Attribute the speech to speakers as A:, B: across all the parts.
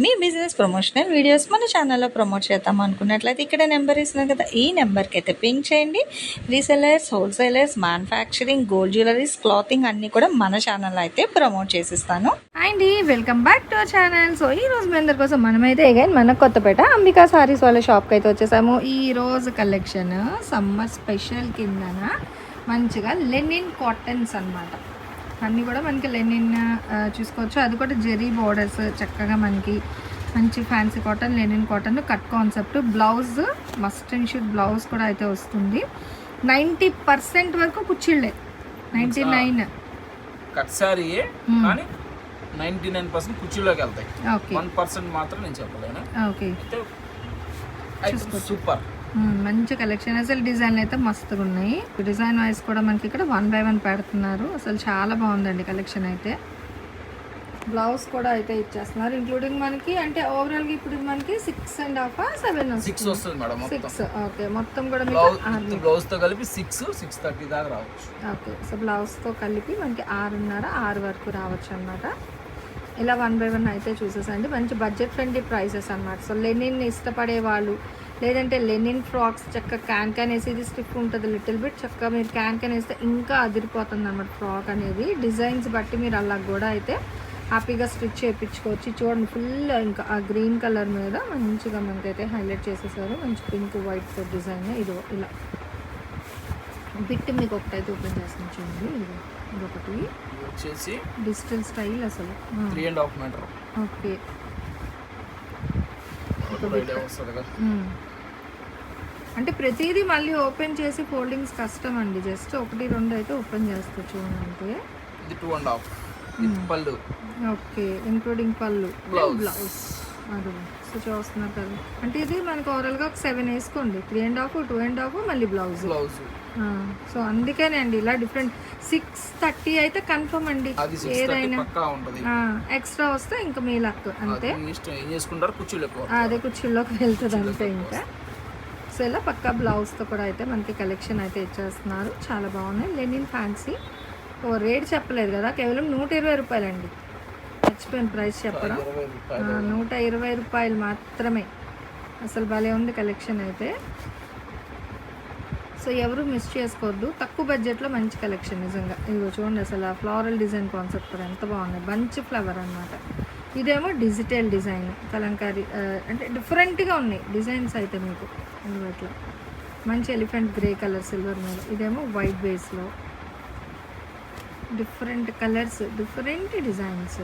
A: మీ business promotional videos మన ఛానల్లో promote చేద్దాం అనుకున్నట్లయితే ఇక్కడ నెంబర్ ఇస్తున్నాం కదా. ఈ నెంబర్కి అయితే పింక్ చేయండి. Resellers wholesalers manufacturing gold jewelleries clothing అన్నీ కూడా మన ఛానల్లో అయితే promote చేసిస్తాను. And welcome back to our channel so ఈ రోజు మీ అందరి కోసం మనమైతే అగైన్ మన కొత్తపేట అంబికా సారీస్ వాళ్ళ షాప్కి అయితే వచ్చేసాము. ఈ రోజు కలెక్షన్ సమ్మర్ స్పెషల్ కిందన మంచిగా లెనిన్ కాటన్స్ అన్నమాట. అన్నీ కూడా మనకి లెనిన్ చూసుకోవచ్చు. అది కూడా జెరీ బోర్డర్స్ చక్కగా మనకి మంచి fancy cotton linen cotton cut concept blouse must and should blouse కూడా అయితే వస్తుంది. నైంటీ పర్సెంట్ వరకు కుచ్చిళ్ళే. Ninety nine.
B: కట్ కానీ నైన్టీ నైన్ పర్సెంట్ కుర్చీలోకి వెళ్తాయి.
A: ఓకే
B: వన్ పర్సెంట్ మాత్రం నేను చెప్పలేను.
A: ఓకే
B: సూపర్
A: మంచి కలెక్షన్ అసలు డిజైన్లు అయితే మస్తుగా ఉన్నాయి డిజైన్ వైజ్ కూడా మనకి ఇక్కడ వన్ బై వన్ పెడుతున్నారు. అసలు చాలా బాగుందండి కలెక్షన్ అయితే. బ్లౌజ్ కూడా అయితే ఇచ్చేస్తున్నారు. ఇంక్లూడింగ్ మనకి అంటే ఓవరాల్గా ఇప్పుడు మనకి six and half seven
B: six వస్తుంది. మేడం
A: సిక్స్ ఓకే మొత్తం కూడా మీకు
B: బ్లౌజ్ బ్లౌజ్తో కలిపి సిక్స్ సిక్స్ థర్టీ దాకా రావచ్చు.
A: ఓకే సో బ్లౌజ్తో కలిపి మనకి ఆరున్నర ఆరు వరకు రావచ్చు అనమాట ఇలా వన్ బై వన్ అయితే చూసేసండి. మంచి బడ్జెట్ ఫ్రెండ్లీ ప్రైసెస్ అన్నమాట. సో లెనిన్ ఇష్టపడే వాళ్ళు లేదంటే లెనిన్ ఫ్రాక్స్ చక్కగా క్యాన్ క్యాన్ వేసి ఇది స్టిఫ్ ఉంటుంది లిటిల్ బిట్ చక్కగా మీరు క్యాన్ క్యాన్ వేస్తే ఇంకా అదిరిపోతుంది అన్నమాట ఫ్రాక్ అనేది. డిజైన్స్ బట్టి మీరు అలా కూడా అయితే హ్యాపీగా స్టిచ్ చేయించుకోవచ్చు. చూడండి ఫుల్ ఇంకా ఆ గ్రీన్ కలర్ మీద మంచిగా మనకైతే హైలైట్ చేసేసారు. మంచి పింక్ వైట్ డిజైన్ ఇది ఇలా. బిట్ మీకు ఒకటైతే ఓపెన్ చేస్తాను చూడండి. ఇది ఇదొకటి.
B: ఇది వచ్చేసి
A: డిజిటల్ స్టైల్ అసలు.
B: Three and half meter.
A: Okay
B: idea వస్తుంది కదా
A: మ్మ్. అంటే ప్రతిదీ మళ్ళీ ఓపెన్ చేసి ఫోల్డింగ్స్ కష్టం అండి. జస్ట్ ఒకటి రెండు అయితే ఓపెన్ చేస్తా చూడండి.
B: ఇది టూ అండ్ హాఫ్ విత్ పళ్ళు.
A: ఓకే ఇంక్లూడింగ్ పళ్ళు. బ్లౌజ్ అది. సో చూస్తున్నారు కదా. అంటే ఇది మనకు ఓవరాల్గా ఒక సెవెన్ వేసుకోండి. Three and half two and half మళ్ళీ బ్లౌజ్
B: బ్లౌజ్
A: సో అందుకనే అండి ఇలా డిఫరెంట్ సిక్స్ థర్టీ అయితే కన్ఫర్మ్ అండి. ఏదైనా ఎక్స్ట్రా వస్తే ఇంకా మీ లక్ అంతే.
B: అదే
A: కుర్చీలోకి వెళ్తుంది అంతే ఇంకా. ఇలా పక్కా బ్లౌజ్తో కూడా అయితే మనకి కలెక్షన్ అయితే ఇచ్చేస్తున్నారు. చాలా బాగున్నాయి. Lenin fancy. ఓ రేట్ చెప్పలేదు కదా. కేవలం నూట ఇరవై రూపాయలండి. మర్చిపోయిన ప్రైస్ చెప్పడం. నూట ఇరవై రూపాయలు మాత్రమే. అసలు భలే ఉంది కలెక్షన్ అయితే. సో ఎవరు మిస్ చేసుకోవద్దు. తక్కువ బడ్జెట్లో మంచి కలెక్షన్ నిజంగా. ఇదిగో చూడండి అసలు ఆ ఫ్లోరల్ డిజైన్ కాన్సెప్ట్ కూడా ఎంత బాగుంది. బంచ్ ఫ్లవర్ అన్నమాట. ఇదేమో డిజిటల్ డిజైన్ కలంకారీ అంటే డిఫరెంట్గా ఉన్నాయి డిజైన్స్ అయితే మీకు ఇదిగో ఇట్లా మంచి ఎలిఫెంట్ గ్రే కలర్ సిల్వర్ మీద. ఇదేమో వైట్ బేస్లో. Different colours different designs.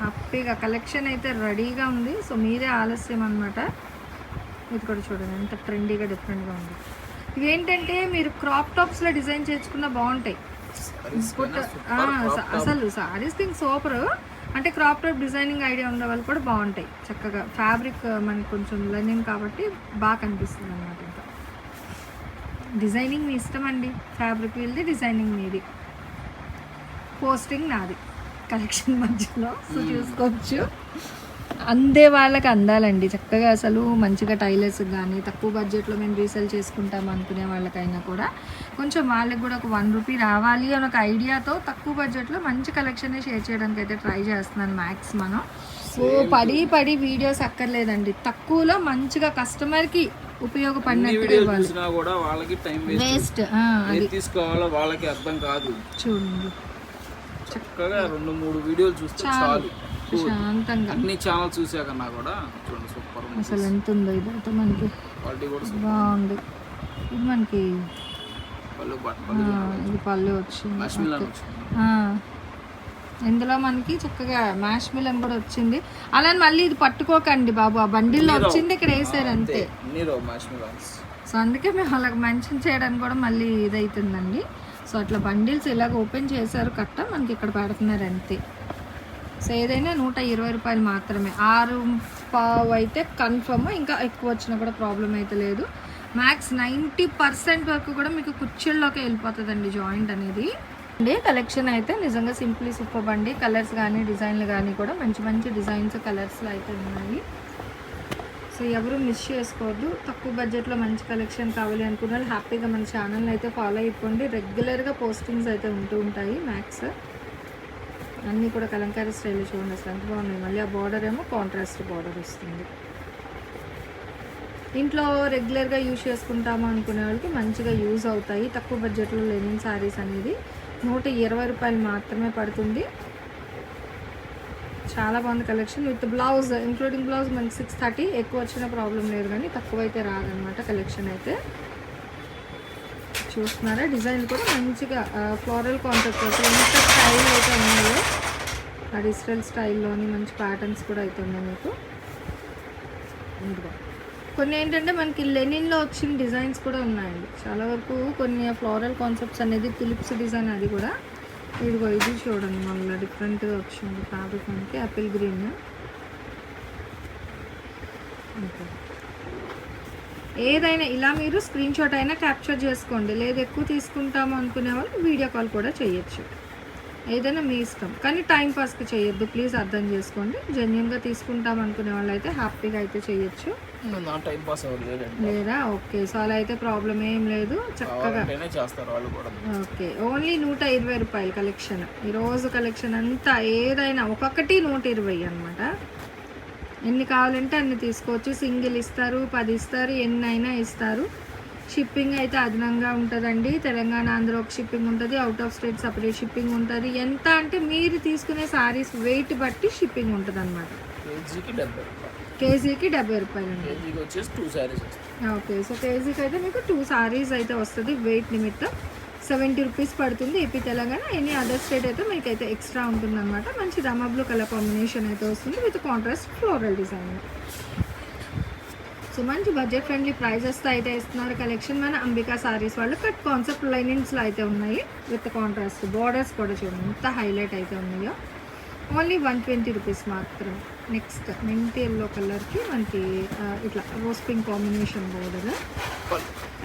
A: హ్యాపీగా కలెక్షన్ అయితే రెడీగా ఉంది. సో మీరే ఆలస్యం అనమాట ఇది కూడా చూడండి ఎంత ట్రెండీగా డిఫరెంట్గా ఉంది. ఇవి ఏంటంటే మీరు క్రాప్ టాప్స్లో డిజైన్ చేసుకున్న బాగుంటాయి. అసలు సారీస్ థింగ్ సూపర్. అంటే క్రాప్ టాప్ డిజైనింగ్ ఐడియా ఉన్న వాళ్ళు కూడా బాగుంటాయి. చక్కగా ఫ్యాబ్రిక్ మనకి కొంచెం లెనిన్ కాబట్టి బాగా కనిపిస్తుంది అనమాట ఇంకా. డిజైనింగ్ మీ ఇష్టం అండి. ఫ్యాబ్రిక్ వీళ్ళది డిజైనింగ్ మీది. పోస్టింగ్ నాది. కలెక్షన్ మధ్యలో. సో చూసుకోవచ్చు. అందే వాళ్ళకి అందాలండి. చక్కగా అసలు మంచిగా టైలర్స్ కానీ తక్కువ బడ్జెట్లో మేము రీసేల్ చేసుకుంటాం అనుకునే వాళ్ళకైనా కూడా కొంచెం వాళ్ళకి కూడా ఒక వన్ రూపీ రావాలి అని ఒక ఐడియాతో తక్కువ బడ్జెట్లో మంచి కలెక్షన్ షేర్ చేయడానికి అయితే ట్రై చేస్తున్నాను మ్యాక్స్ మనం. సో పడి పడి వీడియోస్ అక్కర్లేదండి. తక్కువలో మంచిగా కస్టమర్కి ఇవ్వాలి.
B: చూసినా కూడా వాళ్ళకి టైం వేస్ట్.
A: వేస్ట్.
B: ఏది తీసుకోవాలో వాళ్ళకి అర్థం కాదు.
A: చూడండి.
B: చక్కగా రెండు మూడు వీడియోలు చూస్తే
A: చాలు. ప్రశాంతంగా.
B: అన్ని ఛానల్ కూడా చూడండి సూపర్
A: అసలు ఎంత ఉందో ఇదైతే మనకి
B: క్వాలిటీ కూడా.
A: బాగుంది. ఇది మనకి
B: పళ్ళు
A: ఇది పళ్ళు వచ్చింది. ఇందులో మనకి చక్కగా మ్యాష్ మిలన్ కూడా వచ్చింది. అలా మళ్ళీ ఇది పట్టుకోకండి బాబు. ఆ బండిల్లో వచ్చింది ఇక్కడ వేసారు అంతే. సో అందుకే మేము అలాగ మెన్షన్ చేయడానికి కూడా మళ్ళీ ఇదవుతుందండి సో అట్లా బండిల్స్ ఇలాగ ఓపెన్ చేశారు కట్ట మనకి ఇక్కడ పెడుతున్నారు అంతే. సో ఏదైనా నూట ఇరవై రూపాయలు మాత్రమే. ఆరు పావు అయితే కన్ఫర్మ్ ఇంకా ఎక్కువ వచ్చినా కూడా ప్రాబ్లం అయితే లేదు. మ్యాక్స్ నైంటీ పర్సెంట్ వరకు కూడా మీకు కుర్చీల్లోకి వెళ్ళిపోతుందండి జాయింట్ అనేది. అండి కలెక్షన్ అయితే నిజంగా సింప్లీ సూపర్ బండి. కలర్స్ కానీ డిజైన్లు కానీ కూడా మంచి మంచి డిజైన్స్ కలర్స్లో అయితే ఉన్నాయి. సో ఎవరు మిస్ చేసుకోవద్దు. తక్కువ బడ్జెట్లో మంచి కలెక్షన్ కావాలి అనుకున్న హ్యాపీగా మన ఛానల్ అయితే ఫాలో అయిపోండి. రెగ్యులర్గా పోస్టింగ్స్ అయితే ఉంటూ ఉంటాయి మ్యాక్స్ అన్నీ కూడా కలంకారీ స్టైల్ చూడండి అసలు ఎంత బాగున్నాయి. మళ్ళీ ఆ బార్డర్ ఏమో కాంట్రాస్ట్ బార్డర్ వస్తుంది. ఇంట్లో రెగ్యులర్గా యూజ్ చేసుకుంటాము అనుకునే వాళ్ళకి మంచిగా యూజ్ అవుతాయి. తక్కువ బడ్జెట్లో లెనిన్ శారీస్ అనేది నూట ఇరవై రూపాయలు మాత్రమే పడుతుంది. చాలా బాగుంది collection with blouse including blouse మనకి సిక్స్ థర్టీ ఎక్కువ వచ్చిన ప్రాబ్లం లేదు కానీ తక్కువ అయితే రాదనమాట కలెక్షన్ అయితే. చూస్తున్నారా? డిజైన్ కూడా మంచిగా ఫ్లోరల్ కాన్సెప్ట్ అసలు ఎంత స్టైల్ అయితే ఉన్నాయో ఆ డిజిటల్ స్టైల్లోని మంచి ప్యాటర్న్స్ కూడా అయితే ఉన్నాయి మీకు. కొన్ని ఏంటంటే మనకి లెనిన్లో వచ్చిన డిజైన్స్ కూడా ఉన్నాయండి. చాలా వరకు కొన్ని ఫ్లోరల్ కాన్సెప్ట్స్ అనేది ఫిలిప్స్ డిజైన్ అది కూడా. ఇదిగో ఇది చూడండి మళ్ళీ డిఫరెంట్గా వచ్చింది ఫ్యాబ్రిక్ మనకి యాపిల్ గ్రీన్ ఓకే. ఏదైనా ఇలా మీరు స్క్రీన్ షాట్ అయినా క్యాప్చర్ చేసుకోండి. లేదు ఎక్కువ తీసుకుంటాము అనుకునే వాళ్ళు వీడియో కాల్ కూడా చేయొచ్చు. ఏదైనా మీ ఇష్టం. కానీ టైం పాస్కి చేయొద్దు. ప్లీజ్ అర్థం చేసుకోండి. జెన్యున్గా తీసుకుంటాం అనుకునే వాళ్ళు అయితే హ్యాపీగా అయితే చేయొచ్చు. లేదా? ఓకే సో అలా అయితే ప్రాబ్లం ఏం లేదు. చక్కగా ఓకే ఓన్లీ నూట ఇరవై రూపాయల కలెక్షన్ ఈరోజు కలెక్షన్ అంతా ఏదైనా ఒక్కొక్కటి నూట ఇరవై అనమాట ఎన్ని కావాలంటే అన్ని తీసుకోవచ్చు. సింగిల్ ఇస్తారు పది ఇస్తారు ఎన్ని అయినా ఇస్తారు. షిప్పింగ్ అయితే అదనంగా ఉంటుందండి. తెలంగాణ ఆంధ్ర ఒక షిప్పింగ్ ఉంటుంది. Out of state separate shipping ఉంటుంది. ఎంత అంటే మీరు తీసుకునే సారీస్ వెయిట్ బట్టి షిప్పింగ్ ఉంటుంది అనమాట
B: కేజీకి డెబ్బై రూపాయలు
A: అండి. ఓకే సో కేజీకి అయితే మీకు టూ సారీస్ అయితే వస్తుంది వెయిట్ నిమిత్తం. సెవెంటీ రూపీస్ పడుతుంది AP Telangana. Any other state అయితే మీకు అయితే ఎక్స్ట్రా ఉంటుంది అనమాట మంచి రమా బ్లూ కలర్ కాంబినేషన్ అయితే వస్తుంది with contrast floral design so మంచి బడ్జెట్ ఫ్రెండ్లీ ప్రైజెస్తో అయితే ఇస్తున్నారు కలెక్షన్ మన అంబికా సారీస్ వాళ్ళు. కట్ కాన్సెప్ట్ లైనింగ్స్లో అయితే ఉన్నాయి. విత్ కాంట్రాస్ట్ బార్డర్స్ కూడా చూడండి. ఎంత హైలైట్ అయితే ఉన్నాయో. ఓన్లీ వన్ ట్వంటీ రూపీస్ మాత్రం. నెక్స్ట్ మెంటి ఎల్లో కలర్కి మనకి ఇట్లా rose pink combination border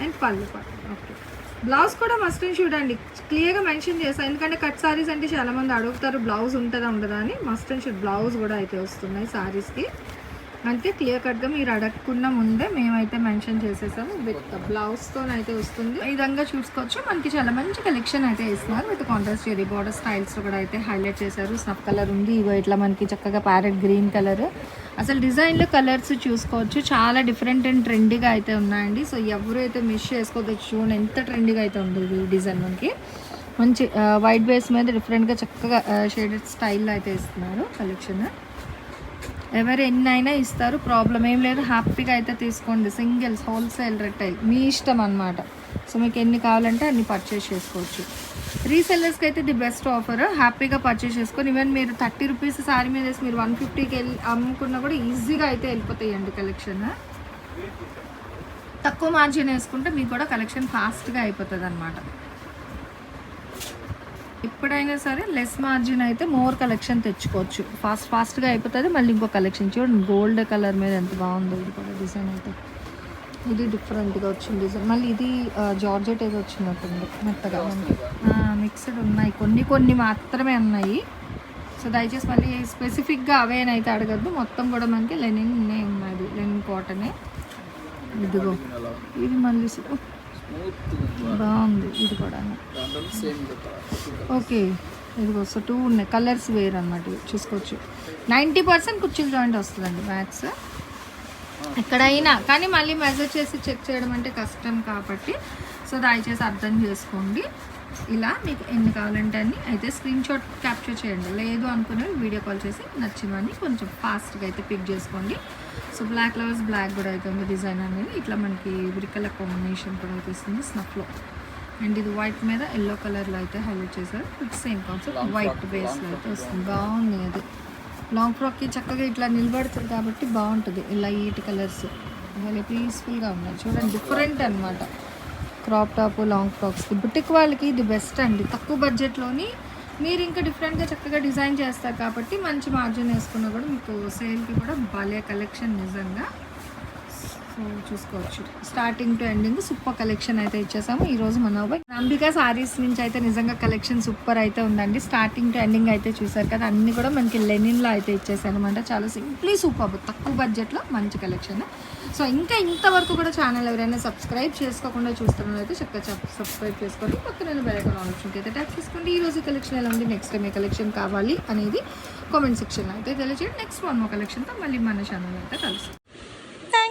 A: and పళ్ళు పట్టు ఓకే బ్లౌజ్ కూడా మస్ట్ అండ్. చూడండి క్లియర్గా మెన్షన్ చేస్తాను ఎందుకంటే కట్ సారీస్ అంటే చాలామంది అడుగుతారు బ్లౌజ్ ఉంటుందా ఉండదా అని. మస్ట్ అండ్ షుడ్ బ్లౌజ్ కూడా అయితే వస్తున్నాయి సారీస్కి అంటే క్లియర్ కట్గా మీరు అడగకుండా ముందే మేమైతే మెన్షన్ చేసేసాము. విత్ బ్లౌజ్తో అయితే వస్తుంది. ఈ విధంగా చూసుకోవచ్చు. మనకి చాలా మంచి కలెక్షన్ అయితే ఇస్తున్నారు with contrast cherry border styles కూడా అయితే హైలైట్ చేశారు. స్నఫ్ కలర్ ఉంది. ఇగో ఇట్లా మనకి చక్కగా ప్యారెట్ గ్రీన్ కలర్ అసలు డిజైన్లో కలర్స్ చూసుకోవచ్చు. చాలా డిఫరెంట్ అండ్ ట్రెండీగా అయితే ఉన్నాయండి. సో ఎవరైతే మిస్ చేసుకోవచ్చు చూడండి ఎంత ట్రెండీగా అయితే ఉంది ఈ డిజైన్ మనకి. మంచి వైట్ బేస్ మీద డిఫరెంట్గా చక్కగా షేడెడ్ స్టైల్లో అయితే ఇస్తున్నారు కలెక్షన్ ఎవరు ఎన్ని అయినా ఇస్తారు ప్రాబ్లం ఏం లేదు. హ్యాపీగా అయితే తీసుకోండి. సింగిల్స్ హోల్సేల్ రిటైల్ మీ ఇష్టం అనమాట సో మీకు ఎన్ని కావాలంటే అన్ని పర్చేస్ చేసుకోవచ్చు. రీసెల్లర్స్కి అయితే ది బెస్ట్ ఆఫర్ హ్యాపీగా పర్చేస్ చేసుకొని ఈవెన్ మీరు థర్టీ రూపీస్ శారీ మీద వేసి మీరు వన్ ఫిఫ్టీకి వెళ్ళి అమ్ముకున్నా కూడా ఈజీగా అయితే వెళ్ళిపోతాయండి కలెక్షన్ తక్కువ మార్జిన్ వేసుకుంటే మీకు కూడా కలెక్షన్ ఫాస్ట్గా అయిపోతుంది అనమాట ఎప్పుడైనా సరే లెస్ మార్జిన్ అయితే మోర్ కలెక్షన్ తెచ్చుకోవచ్చు. ఫాస్ట్ ఫాస్ట్గా అయిపోతుంది. మళ్ళీ ఇంకో కలెక్షన్ చూడండి గోల్డ్ కలర్ మీద ఎంత బాగుందో ఇది కూడా డిజైన్ అయితే. ఇది డిఫరెంట్గా వచ్చింది. డిజైన్ మళ్ళీ ఇది జార్జెట్ ఏదో వచ్చినట్టుంది మెత్తగా. మిక్స్డ్ ఉన్నాయి. కొన్ని కొన్ని మాత్రమే ఉన్నాయి. సో దయచేసి మళ్ళీ స్పెసిఫిక్గా అవేనైతే అడగద్దు. మొత్తం కూడా మనకి లెనిన్ ఉన్నది. లెనిన్ కాటనే. ఇదిగో. ఇది మళ్ళీ బాగుంది. ఇది కూడా ఓకే. ఇదిగో సో టూ ఉన్నాయి. కలర్స్ వేర్ అనమాట చూసుకోవచ్చు. నైంటీ పర్సెంట్ కుర్చీలు జాయింట్ వస్తుందండి మ్యాథ్స్ ఎక్కడైనా కానీ మళ్ళీ మెజర్ చేసి చెక్ చేయడం అంటే కష్టం కాబట్టి. సో దయచేసి అర్థం చేసుకోండి. ఇలా మీకు ఎన్ని కావాలంటే అన్ని అయితే స్క్రీన్ షాట్ క్యాప్చర్ చేయండి. లేదు అనుకునే వీడియో కాల్ చేసి నచ్చినవన్నీ కొంచెం ఫాస్ట్గా అయితే పిక్ చేసుకోండి. సో బ్లాక్ లవర్స్ బ్లాక్ కూడా అయితే ఉంది డిజైన్ అనేది. ఇట్లా మనకి బ్రికల కాంబినేషన్ కూడా అయితే ఇస్తుంది స్నఫ్లో అండ్ ఇది వైట్ మీద ఎల్లో కలర్లో అయితే హైలైట్ చేశారు. సేమ్ కాన్సెప్ట్ వైట్ బేస్లో అయితే వస్తుంది. బాగుంది అది. లాంగ్ ఫ్రాక్కి చక్కగా ఇట్లా నిలబడుతుంది కాబట్టి బాగుంటుంది. ఇలా ఈటి కలర్స్ భలే పీస్ఫుల్గా ఉన్నాయి. చూడండి డిఫరెంట్ అనమాట క్రాప్ టాప్ లాంగ్ ఫ్రాక్స్కి బుటిక్ వాళ్ళకి ఇది బెస్ట్ అండి. తక్కువ బడ్జెట్లోని మీరు ఇంకా డిఫరెంట్గా చక్కగా డిజైన్ చేస్తారు కాబట్టి మంచి మార్జిన్ వేసుకున్నా కూడా మీకు సేల్కి కూడా భలే కలెక్షన్ నిజంగా. సో చూసుకోవచ్చు. Starting to ending super collection అయితే ఇచ్చేసాము. రోజు మన అంబికా సారీస్ నుంచి అయితే నిజంగా కలెక్షన్ సూపర్ అయితే ఉందండి. స్టార్టింగ్ టు ఎండింగ్ అయితే చూసారు కదా అన్ని కూడా మనకి లెనిన్లో అయితే ఇచ్చేసాను అనమాట చాలా సింప్లీ సూపర్ తక్కువ బడ్జెట్లో మంచి కలెక్షన్ సో ఇంకా ఇంతవరకు కూడా ఛానల్ ఎవరైనా సబ్స్క్రైబ్ చేసుకోకుండా చూస్తున్నారు అయితే చక్కగా సబ్స్క్రైబ్ చేసుకోండి. పక్కన బెలైకాన్ ఆప్షన్కి అయితే ట్యాప్ చేసుకోండి. ఈ రోజు కలెక్షన్ ఎలా ఉంది? నెక్స్ట్ టైం ఏ కలెక్షన్ కావాలి అనేది కామెంట్ సెక్షన్లో అయితే తెలియజేయండి. నెక్స్ట్ వన్ మా కలెక్షన్తో మళ్ళీ మన ఛానల్ అయితే కలుస్తాం.